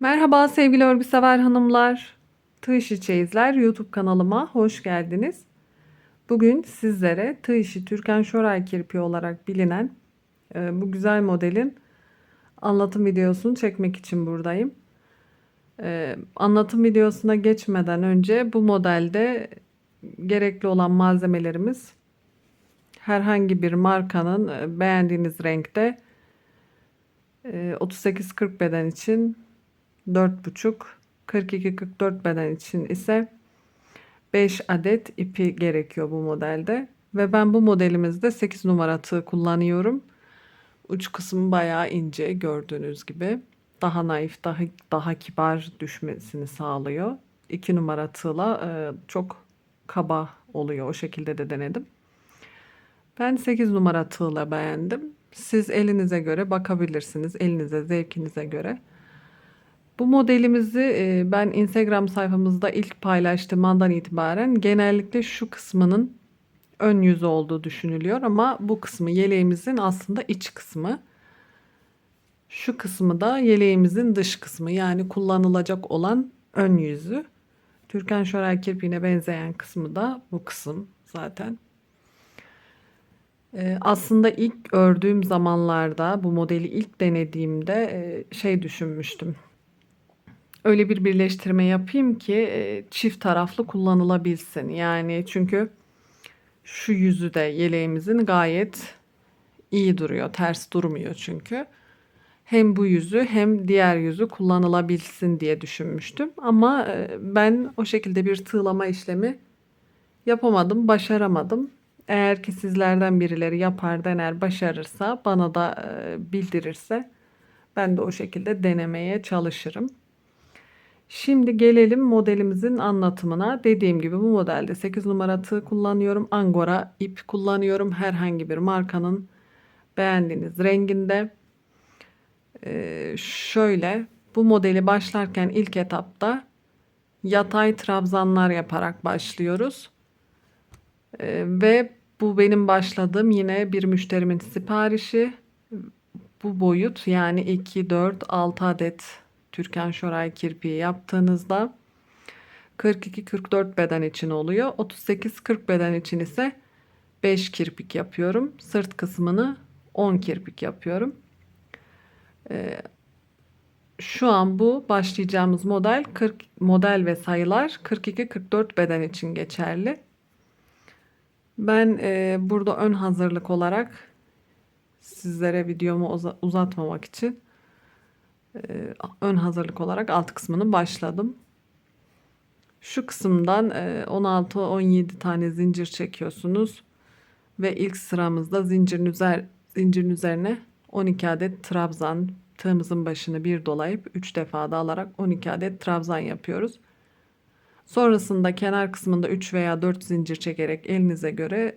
Merhaba sevgili örgüsever hanımlar. Tığ işi çeyizler YouTube kanalıma hoş geldiniz. Bugün sizlere tığ işi Türkan Şoray kirpi olarak bilinen e, bu güzel modelin anlatım videosunu çekmek için buradayım. E, anlatım videosuna geçmeden önce bu modelde gerekli olan malzemelerimiz herhangi bir markanın e, beğendiğiniz renkte e, 38-40 beden için 4,5 42-44 beden için ise 5 adet ipi gerekiyor bu modelde. Ve ben bu modelimizde 8 numara tığ kullanıyorum. Uç kısmı bayağı ince gördüğünüz gibi. Daha naif, daha, daha kibar düşmesini sağlıyor. 2 numara tığla e, çok kaba oluyor. O şekilde de denedim. Ben 8 numara tığla beğendim. Siz elinize göre bakabilirsiniz. Elinize, zevkinize göre. Bu modelimizi e, ben Instagram sayfamızda ilk paylaştığım andan itibaren genellikle şu kısmının ön yüzü olduğu düşünülüyor ama bu kısmı yeleğimizin aslında iç kısmı. Şu kısmı da yeleğimizin dış kısmı yani kullanılacak olan ön yüzü. Türkan Şoray kirpiğine benzeyen kısmı da bu kısım zaten. Ee, aslında ilk ördüğüm zamanlarda bu modeli ilk denediğimde e, şey düşünmüştüm öyle bir birleştirme yapayım ki e, çift taraflı kullanılabilsin. Yani çünkü şu yüzü de yeleğimizin gayet iyi duruyor. Ters durmuyor çünkü. Hem bu yüzü hem diğer yüzü kullanılabilsin diye düşünmüştüm. Ama e, ben o şekilde bir tığlama işlemi yapamadım, başaramadım. Eğer ki sizlerden birileri yapar, dener, başarırsa, bana da e, bildirirse ben de o şekilde denemeye çalışırım. Şimdi gelelim modelimizin anlatımına. Dediğim gibi bu modelde 8 numara tığ kullanıyorum. Angora ip kullanıyorum. Herhangi bir markanın beğendiğiniz renginde. Ee, şöyle bu modeli başlarken ilk etapta yatay trabzanlar yaparak başlıyoruz. Ee, ve bu benim başladığım yine bir müşterimin siparişi. Bu boyut yani 2, 4, 6 adet Türkan Şoray kirpiği yaptığınızda 42-44 beden için oluyor. 38-40 beden için ise 5 kirpik yapıyorum. Sırt kısmını 10 kirpik yapıyorum. Ee, şu an bu başlayacağımız model 40 model ve sayılar 42-44 beden için geçerli. Ben e, burada ön hazırlık olarak sizlere videomu uzatmamak için e, ön hazırlık olarak alt kısmını başladım. Şu kısımdan 16-17 e, tane zincir çekiyorsunuz ve ilk sıramızda zincirin, üzer, zincirin üzerine 12 adet trabzan tığımızın başını bir dolayıp 3 defa da alarak 12 adet trabzan yapıyoruz. Sonrasında kenar kısmında 3 veya 4 zincir çekerek elinize göre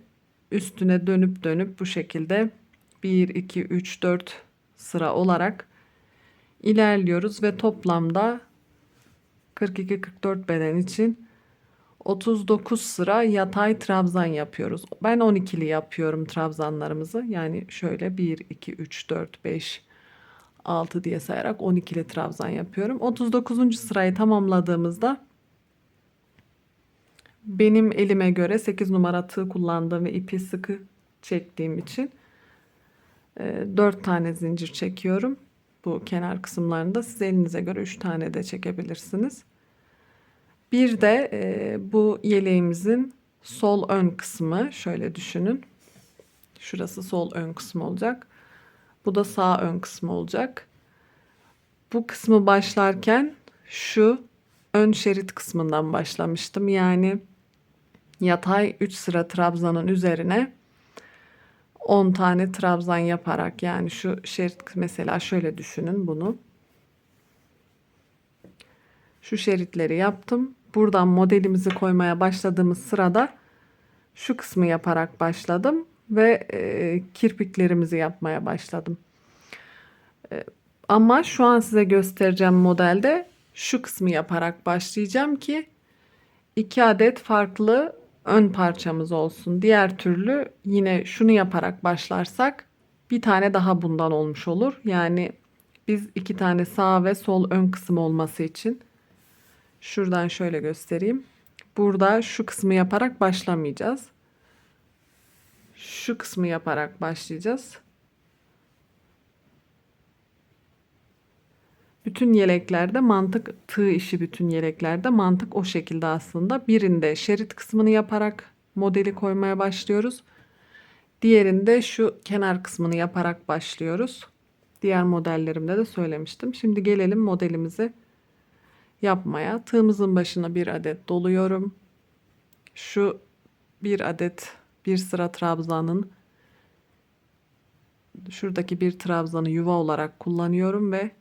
üstüne dönüp dönüp bu şekilde 1 2 3 4 sıra olarak ilerliyoruz ve toplamda 42-44 beden için 39 sıra yatay trabzan yapıyoruz. Ben 12'li yapıyorum trabzanlarımızı. Yani şöyle 1, 2, 3, 4, 5, 6 diye sayarak 12'li trabzan yapıyorum. 39. sırayı tamamladığımızda benim elime göre 8 numara tığ kullandığım ve ipi sıkı çektiğim için 4 tane zincir çekiyorum bu kenar kısımlarında siz elinize göre 3 tane de çekebilirsiniz. Bir de e, bu yeleğimizin sol ön kısmı şöyle düşünün. Şurası sol ön kısmı olacak. Bu da sağ ön kısmı olacak. Bu kısmı başlarken şu ön şerit kısmından başlamıştım. Yani yatay 3 sıra trabzanın üzerine 10 tane trabzan yaparak yani şu şerit mesela şöyle düşünün bunu. Şu şeritleri yaptım. Buradan modelimizi koymaya başladığımız sırada şu kısmı yaparak başladım ve e, kirpiklerimizi yapmaya başladım. E, ama şu an size göstereceğim modelde şu kısmı yaparak başlayacağım ki iki adet farklı ön parçamız olsun. Diğer türlü yine şunu yaparak başlarsak bir tane daha bundan olmuş olur. Yani Biz iki tane sağ ve sol ön kısım olması için şuradan şöyle göstereyim. Burada şu kısmı yaparak başlamayacağız. Şu kısmı yaparak başlayacağız. Bütün yeleklerde mantık tığ işi bütün yeleklerde mantık o şekilde aslında. Birinde şerit kısmını yaparak modeli koymaya başlıyoruz. Diğerinde şu kenar kısmını yaparak başlıyoruz. Diğer modellerimde de söylemiştim. Şimdi gelelim modelimizi yapmaya. Tığımızın başına bir adet doluyorum. Şu bir adet bir sıra trabzanın şuradaki bir trabzanı yuva olarak kullanıyorum ve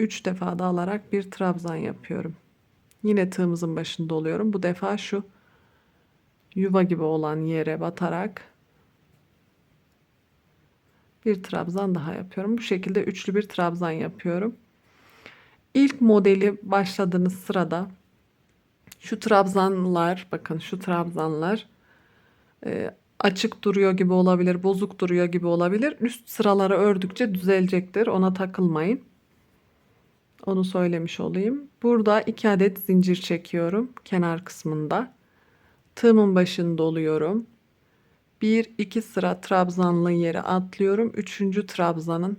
3 defa da alarak bir trabzan yapıyorum. Yine tığımızın başında oluyorum. Bu defa şu yuva gibi olan yere batarak bir trabzan daha yapıyorum. Bu şekilde üçlü bir trabzan yapıyorum. İlk modeli başladığınız sırada şu trabzanlar bakın şu trabzanlar e, açık duruyor gibi olabilir, bozuk duruyor gibi olabilir. Üst sıraları ördükçe düzelecektir. Ona takılmayın. Onu söylemiş olayım. Burada iki adet zincir çekiyorum kenar kısmında. Tığımın başını doluyorum. Bir iki sıra trabzanlı yere atlıyorum. Üçüncü trabzanın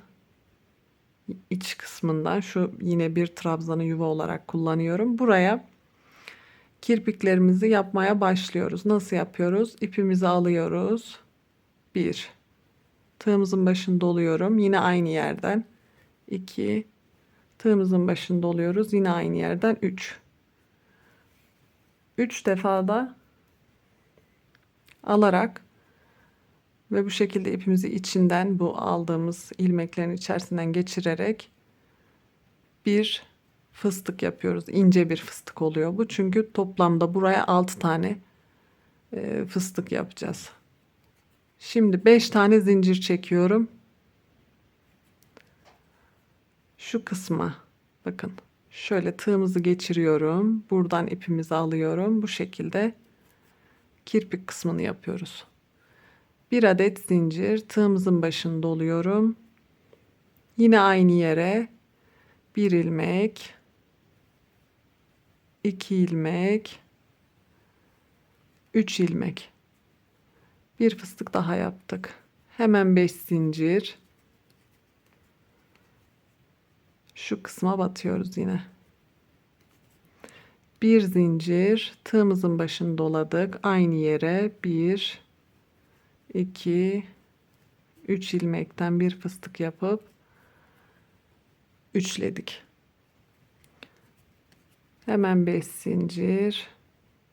iç kısmından şu yine bir trabzanı yuva olarak kullanıyorum. Buraya kirpiklerimizi yapmaya başlıyoruz. Nasıl yapıyoruz? İpimizi alıyoruz. Bir. Tığımızın başını doluyorum. Yine aynı yerden. 2 Tığımızın başında oluyoruz. Yine aynı yerden 3. 3 defa da alarak ve bu şekilde ipimizi içinden bu aldığımız ilmeklerin içerisinden geçirerek bir fıstık yapıyoruz. İnce bir fıstık oluyor bu. Çünkü toplamda buraya 6 tane e, fıstık yapacağız. Şimdi 5 tane zincir çekiyorum. Şu kısma bakın şöyle tığımızı geçiriyorum. Buradan ipimizi alıyorum. Bu şekilde kirpik kısmını yapıyoruz. Bir adet zincir tığımızın başını doluyorum. Yine aynı yere bir ilmek, iki ilmek, üç ilmek. Bir fıstık daha yaptık. Hemen beş zincir. Şu kısma batıyoruz yine. Bir zincir tığımızın başını doladık. Aynı yere bir, iki, üç ilmekten bir fıstık yapıp üçledik. Hemen beş zincir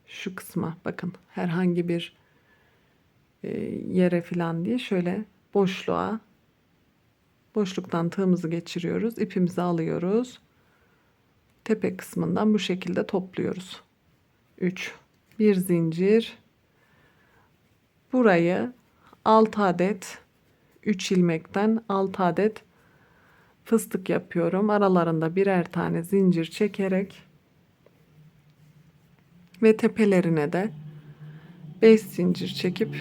şu kısma bakın herhangi bir e, yere falan diye şöyle boşluğa boşluktan tığımızı geçiriyoruz. ipimizi alıyoruz. Tepe kısmından bu şekilde topluyoruz. 3 bir zincir burayı 6 adet 3 ilmekten 6 adet fıstık yapıyorum. Aralarında birer tane zincir çekerek ve tepelerine de 5 zincir çekip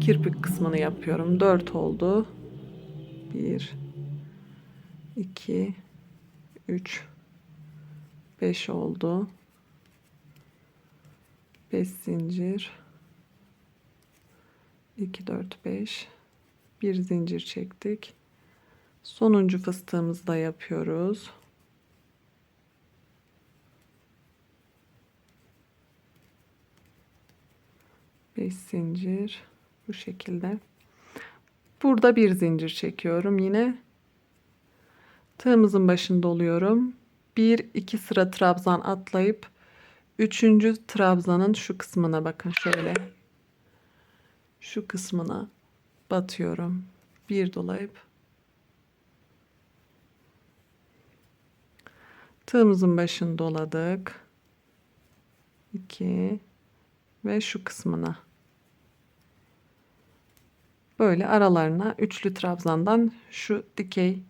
kirpik kısmını yapıyorum. 4 oldu. 1 2 3 5 oldu. 5 zincir 2 4 5 bir zincir çektik. Sonuncu fıstığımızı da yapıyoruz. Beş zincir bu şekilde. Burada bir zincir çekiyorum yine Tığımızın başında oluyorum. Bir iki sıra trabzan atlayıp üçüncü trabzanın şu kısmına bakın şöyle. Şu kısmına batıyorum. Bir dolayıp tığımızın başını doladık. 2 ve şu kısmına böyle aralarına üçlü trabzandan şu dikey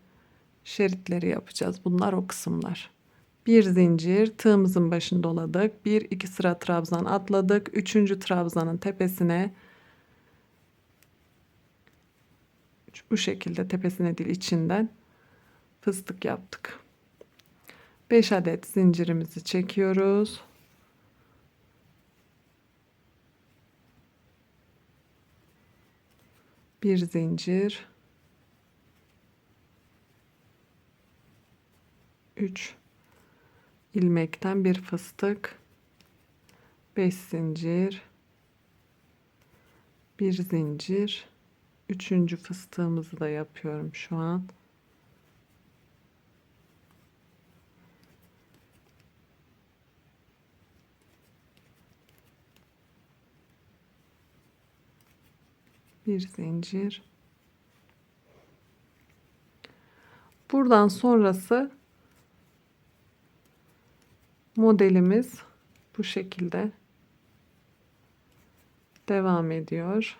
şeritleri yapacağız. Bunlar o kısımlar. Bir zincir tığımızın başını doladık. Bir iki sıra trabzan atladık. Üçüncü trabzanın tepesine Bu şekilde tepesine değil içinden fıstık yaptık. 5 adet zincirimizi çekiyoruz. Bir zincir. 3 ilmekten bir fıstık. 5 zincir. Bir zincir. Üçüncü fıstığımızı da yapıyorum şu an. bir zincir. Buradan sonrası modelimiz bu şekilde devam ediyor.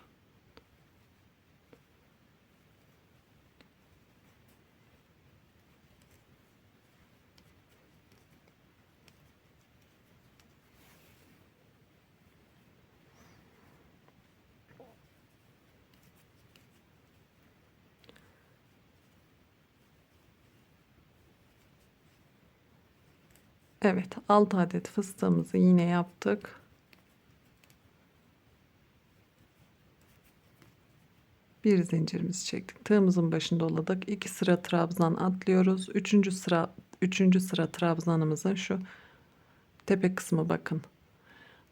Evet 6 adet fıstığımızı yine yaptık. Bir zincirimizi çektik. Tığımızın başında doladık. 2 sıra trabzan atlıyoruz. 3. sıra 3. sıra trabzanımızın şu tepe kısmı bakın.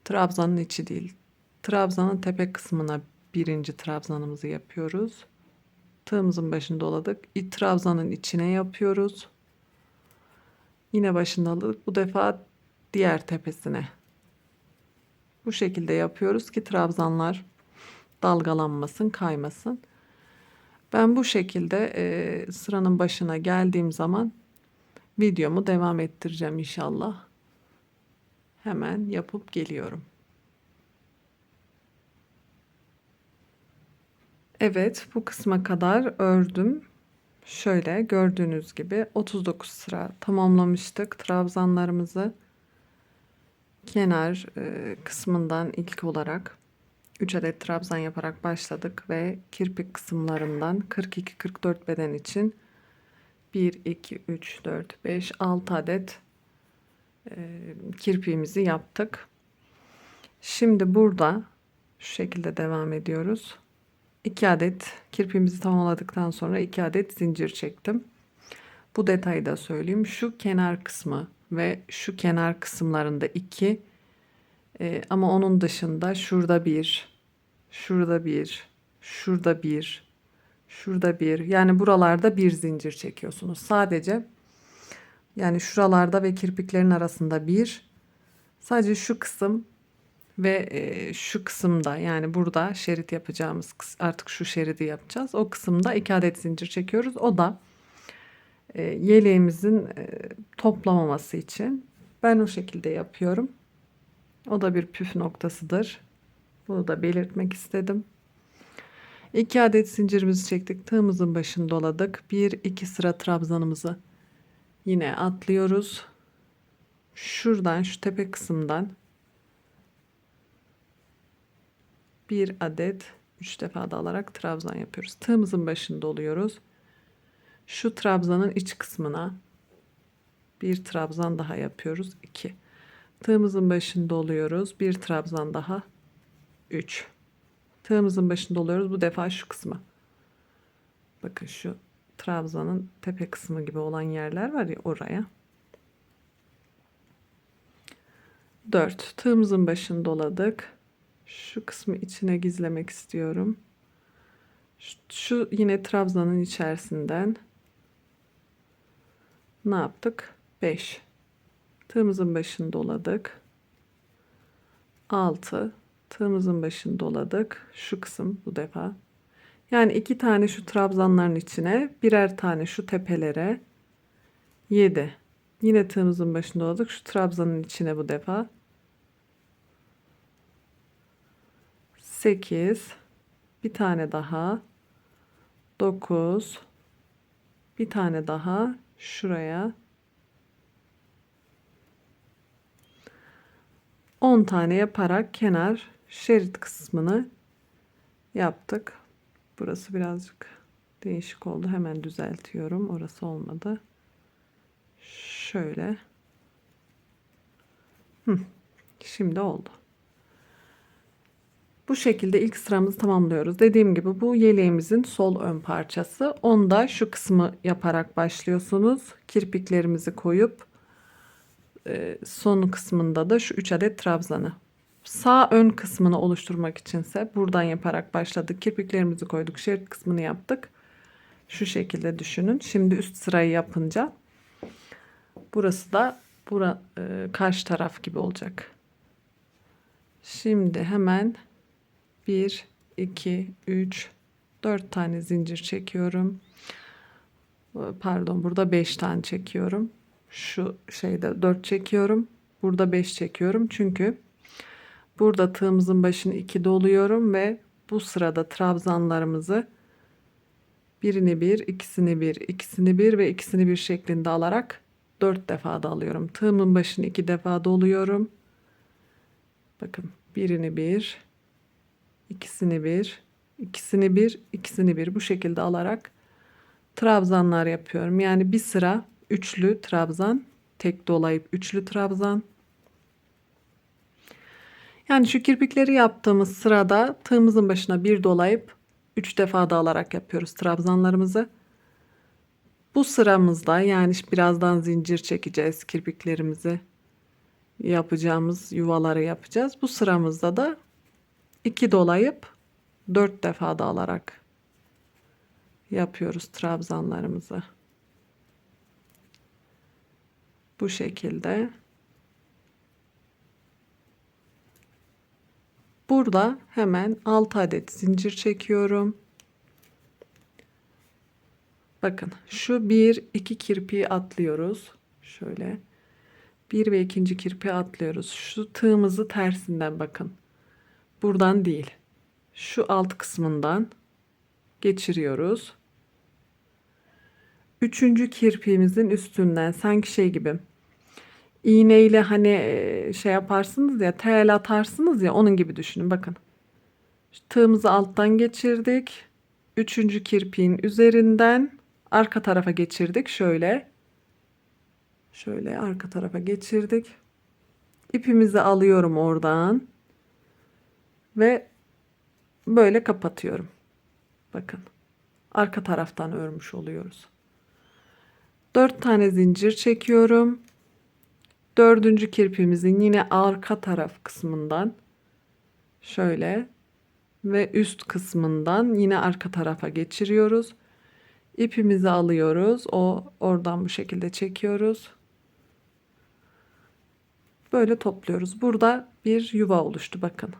Trabzanın içi değil. Trabzanın tepe kısmına birinci trabzanımızı yapıyoruz. Tığımızın başında doladık. İ trabzanın içine yapıyoruz. Yine başını alıp bu defa diğer tepesine. Bu şekilde yapıyoruz ki trabzanlar dalgalanmasın, kaymasın. Ben bu şekilde e, sıranın başına geldiğim zaman videomu devam ettireceğim inşallah. Hemen yapıp geliyorum. Evet, bu kısma kadar ördüm. Şöyle gördüğünüz gibi 39 sıra tamamlamıştık trabzanlarımızı. Kenar e, kısmından ilk olarak 3 adet trabzan yaparak başladık ve kirpik kısımlarından 42-44 beden için 1, 2, 3, 4, 5, 6 adet e, kirpiğimizi yaptık. Şimdi burada şu şekilde devam ediyoruz. 2 adet kirpimizi tamamladıktan sonra 2 adet zincir çektim. Bu detayı da söyleyeyim. Şu kenar kısmı ve şu kenar kısımlarında 2 ee, ama onun dışında şurada bir, şurada bir, şurada bir, şurada bir. Yani buralarda bir zincir çekiyorsunuz. Sadece yani şuralarda ve kirpiklerin arasında bir. Sadece şu kısım ve e, şu kısımda yani burada şerit yapacağımız artık şu şeridi yapacağız. O kısımda iki adet zincir çekiyoruz. O da e, yeleğimizin e, toplamaması için ben o şekilde yapıyorum. O da bir püf noktasıdır. Bunu da belirtmek istedim. 2 adet zincirimizi çektik. Tığımızın başını doladık. 1 2 sıra trabzanımızı yine atlıyoruz. Şuradan şu tepe kısımdan bir adet 3 defa da alarak trabzan yapıyoruz. Tığımızın başını doluyoruz. Şu trabzanın iç kısmına bir trabzan daha yapıyoruz. 2 Tığımızın başını doluyoruz. Bir trabzan daha. 3. Tığımızın başını doluyoruz. Bu defa şu kısmı. Bakın şu trabzanın tepe kısmı gibi olan yerler var ya oraya. 4. Tığımızın başını doladık. Şu kısmı içine gizlemek istiyorum. Şu, yine trabzanın içerisinden ne yaptık? 5. Tığımızın başını doladık. 6 tığımızın başını doladık. Şu kısım bu defa. Yani iki tane şu trabzanların içine, birer tane şu tepelere. 7. Yine tığımızın başını doladık. Şu trabzanın içine bu defa. 8. Bir tane daha. 9. Bir tane daha şuraya 10 tane yaparak kenar şerit kısmını yaptık. Burası birazcık Değişik oldu. Hemen düzeltiyorum. Orası olmadı. Şöyle. Hı. Şimdi oldu. Bu şekilde ilk sıramızı tamamlıyoruz. Dediğim gibi bu yeleğimizin sol ön parçası. Onda şu kısmı yaparak başlıyorsunuz. Kirpiklerimizi koyup e, son kısmında da şu 3 adet trabzanı. Sağ ön kısmını oluşturmak içinse buradan yaparak başladık. Kirpiklerimizi koyduk. Şerit kısmını yaptık. Şu şekilde düşünün. Şimdi üst sırayı yapınca burası da bura, e, karşı taraf gibi olacak. Şimdi hemen 1, 2, 3, 4 tane zincir çekiyorum. Pardon burada 5 tane çekiyorum. Şu şeyde 4 çekiyorum. Burada 5 çekiyorum. Çünkü burada tığımızın başını 2 doluyorum ve bu sırada trabzanlarımızı birini bir, ikisini bir, ikisini bir ve ikisini bir şeklinde alarak 4 defa da alıyorum. Tığımın başını 2 defa doluyorum. Bakın birini bir, ikisini bir, ikisini bir, ikisini bir bu şekilde alarak trabzanlar yapıyorum. Yani bir sıra üçlü trabzan, tek dolayıp üçlü trabzan. Yani şu kirpikleri yaptığımız sırada tığımızın başına bir dolayıp üç defa da alarak yapıyoruz trabzanlarımızı. Bu sıramızda yani birazdan zincir çekeceğiz kirpiklerimizi yapacağımız yuvaları yapacağız. Bu sıramızda da 2 dolayıp 4 defa da alarak yapıyoruz trabzanlarımızı. Bu şekilde. Burada hemen 6 adet zincir çekiyorum. Bakın şu 1 2 kirpiği atlıyoruz. Şöyle. 1 ve ikinci kirpiği atlıyoruz. Şu tığımızı tersinden bakın. Buradan değil. Şu alt kısmından geçiriyoruz. Üçüncü kirpiğimizin üstünden sanki şey gibi iğneyle hani e, şey yaparsınız ya tel atarsınız ya onun gibi düşünün bakın. Tığımızı alttan geçirdik. Üçüncü kirpiğin üzerinden arka tarafa geçirdik şöyle. Şöyle arka tarafa geçirdik. İpimizi alıyorum oradan ve böyle kapatıyorum. Bakın. Arka taraftan örmüş oluyoruz. 4 tane zincir çekiyorum. Dördüncü kirpimizin yine arka taraf kısmından şöyle ve üst kısmından yine arka tarafa geçiriyoruz. İpimizi alıyoruz. O oradan bu şekilde çekiyoruz. Böyle topluyoruz. Burada bir yuva oluştu bakın.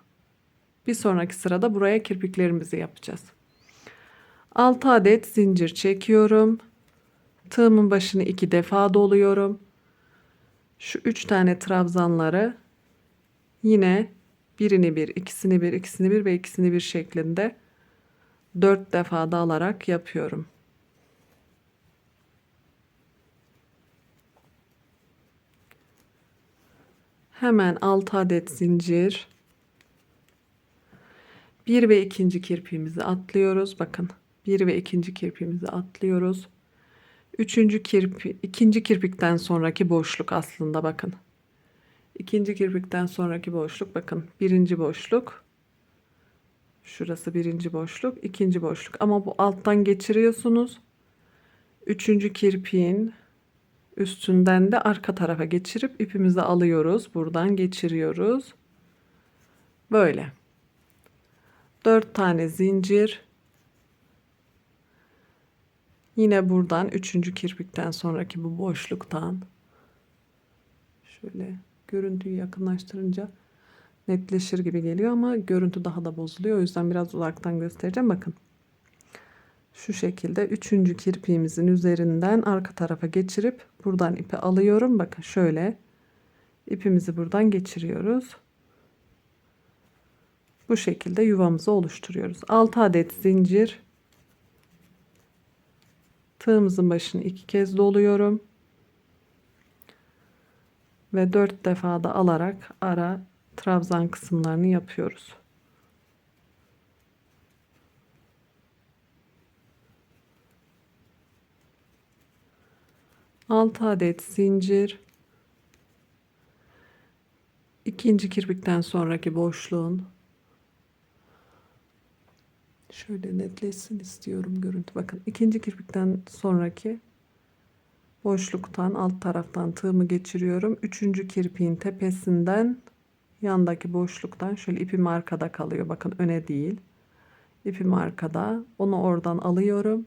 Bir sonraki sırada buraya kirpiklerimizi yapacağız. 6 adet zincir çekiyorum. Tığımın başını iki defa doluyorum. Şu üç tane trabzanları yine birini bir, ikisini bir, ikisini bir ve ikisini bir şeklinde dört defa da alarak yapıyorum. Hemen 6 adet zincir. Bir ve ikinci kirpiğimizi atlıyoruz. Bakın bir ve ikinci kirpiğimizi atlıyoruz. Üçüncü kirpi, ikinci kirpikten sonraki boşluk aslında bakın. İkinci kirpikten sonraki boşluk bakın. Birinci boşluk. Şurası birinci boşluk. ikinci boşluk. Ama bu alttan geçiriyorsunuz. Üçüncü kirpiğin üstünden de arka tarafa geçirip ipimizi alıyoruz. Buradan geçiriyoruz. Böyle. 4 tane zincir. Yine buradan üçüncü kirpikten sonraki bu boşluktan şöyle görüntüyü yakınlaştırınca netleşir gibi geliyor ama görüntü daha da bozuluyor. O yüzden biraz uzaktan göstereceğim. Bakın. Şu şekilde üçüncü kirpiğimizin üzerinden arka tarafa geçirip buradan ipi alıyorum. Bakın şöyle ipimizi buradan geçiriyoruz bu şekilde yuvamızı oluşturuyoruz. 6 adet zincir tığımızın başını iki kez doluyorum ve 4 defa da alarak ara trabzan kısımlarını yapıyoruz. Altı adet zincir ikinci kirpikten sonraki boşluğun şöyle netleşsin istiyorum görüntü. Bakın ikinci kirpikten sonraki boşluktan alt taraftan tığımı geçiriyorum. Üçüncü kirpiğin tepesinden yandaki boşluktan şöyle ipim arkada kalıyor. Bakın öne değil. İpim arkada. Onu oradan alıyorum.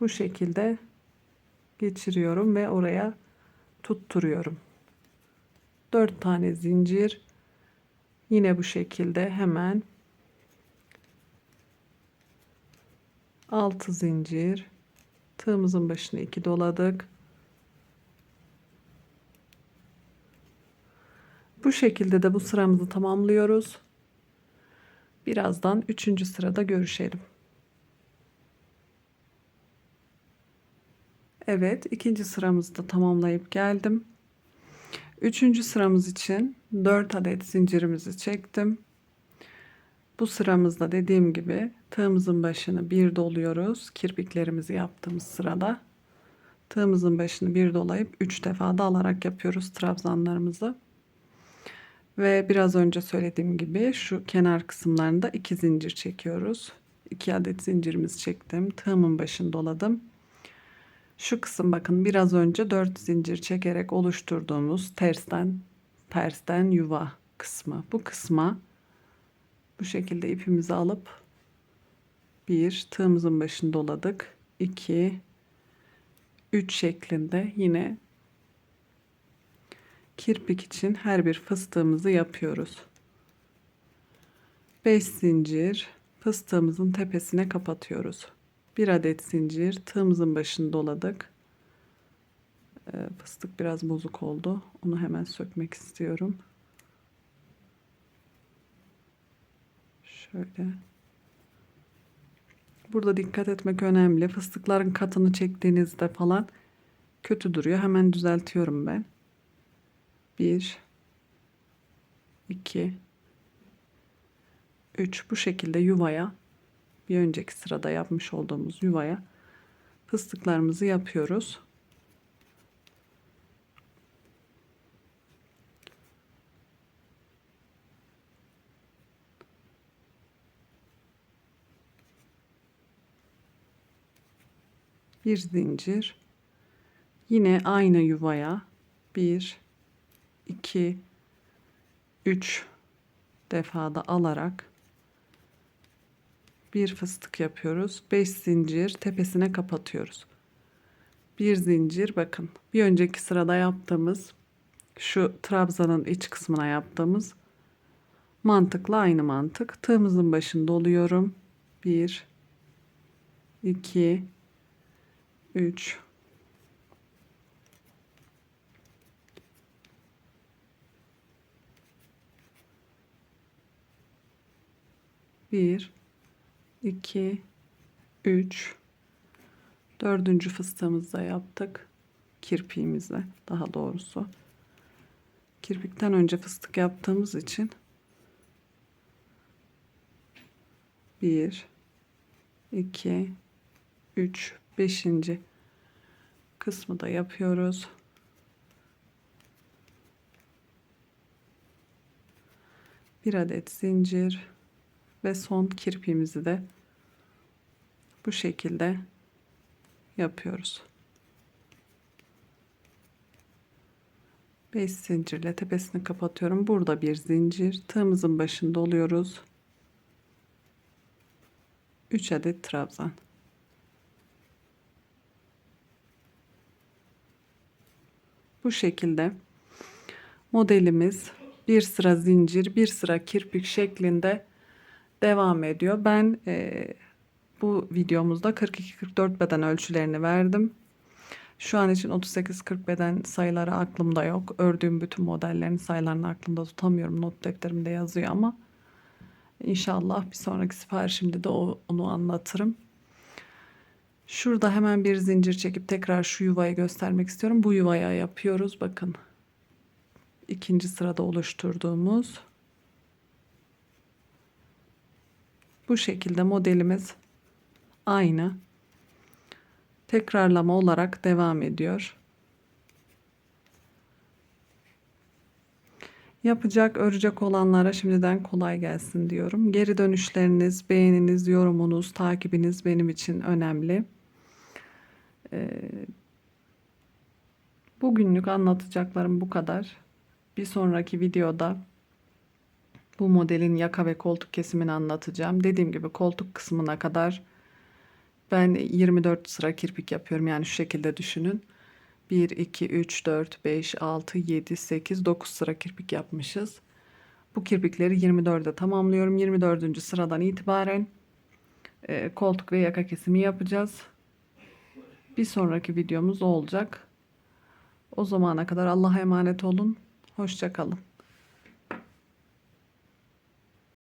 Bu şekilde geçiriyorum ve oraya tutturuyorum. 4 tane zincir. Yine bu şekilde hemen 6 zincir tığımızın başına 2 doladık bu şekilde de bu sıramızı tamamlıyoruz birazdan 3. sırada görüşelim Evet, ikinci sıramızı da tamamlayıp geldim. Üçüncü sıramız için 4 adet zincirimizi çektim. Bu sıramızda dediğim gibi tığımızın başını bir doluyoruz. Kirpiklerimizi yaptığımız sırada tığımızın başını bir dolayıp 3 defa da alarak yapıyoruz trabzanlarımızı. Ve biraz önce söylediğim gibi şu kenar kısımlarında 2 zincir çekiyoruz. 2 adet zincirimizi çektim. Tığımın başını doladım. Şu kısım bakın biraz önce 4 zincir çekerek oluşturduğumuz tersten tersten yuva kısmı. Bu kısma bu şekilde ipimizi alıp bir tığımızın başını doladık. 2 3 şeklinde yine kirpik için her bir fıstığımızı yapıyoruz. 5 zincir fıstığımızın tepesine kapatıyoruz bir adet zincir tığımızın başını doladık ee, fıstık biraz bozuk oldu onu hemen sökmek istiyorum şöyle. Burada dikkat etmek önemli. Fıstıkların katını çektiğinizde falan kötü duruyor. Hemen düzeltiyorum ben. 1 2 3 bu şekilde yuvaya bir önceki sırada yapmış olduğumuz yuvaya fıstıklarımızı yapıyoruz. Bir zincir. Yine aynı yuvaya bir, iki, üç defada alarak bir fıstık yapıyoruz. 5 zincir tepesine kapatıyoruz. Bir zincir bakın. Bir önceki sırada yaptığımız şu trabzanın iç kısmına yaptığımız mantıkla aynı mantık. Tığımızın başında oluyorum. 1 2 3 bir 2 3 dördüncü fıstığımızı da yaptık. Kirpiğimizle daha doğrusu. Kirpikten önce fıstık yaptığımız için. 1 2 3 5. kısmı da yapıyoruz. Bir adet zincir ve son kirpiğimizi de bu şekilde yapıyoruz. 5 zincirle tepesini kapatıyorum. Burada bir zincir. Tığımızın başında oluyoruz. 3 adet trabzan. Bu şekilde modelimiz bir sıra zincir, bir sıra kirpik şeklinde devam ediyor. Ben e, bu videomuzda 42-44 beden ölçülerini verdim. Şu an için 38-40 beden sayıları aklımda yok. Ördüğüm bütün modellerin sayılarını aklımda tutamıyorum. Not defterimde yazıyor ama inşallah bir sonraki siparişimde de onu anlatırım. Şurada hemen bir zincir çekip tekrar şu yuvayı göstermek istiyorum. Bu yuvaya yapıyoruz. Bakın. ikinci sırada oluşturduğumuz Bu şekilde modelimiz aynı. tekrarlama olarak devam ediyor. Yapacak, örecek olanlara şimdiden kolay gelsin diyorum. Geri dönüşleriniz, beğeniniz, yorumunuz, takibiniz benim için önemli. Ee, bugünlük anlatacaklarım bu kadar. Bir sonraki videoda bu modelin yaka ve koltuk kesimini anlatacağım. Dediğim gibi koltuk kısmına kadar ben 24 sıra kirpik yapıyorum. Yani şu şekilde düşünün. 1, 2, 3, 4, 5, 6, 7, 8, 9 sıra kirpik yapmışız. Bu kirpikleri 24'e tamamlıyorum. 24. sıradan itibaren e, koltuk ve yaka kesimi yapacağız. Bir sonraki videomuz olacak. O zamana kadar Allah'a emanet olun. Hoşça kalın.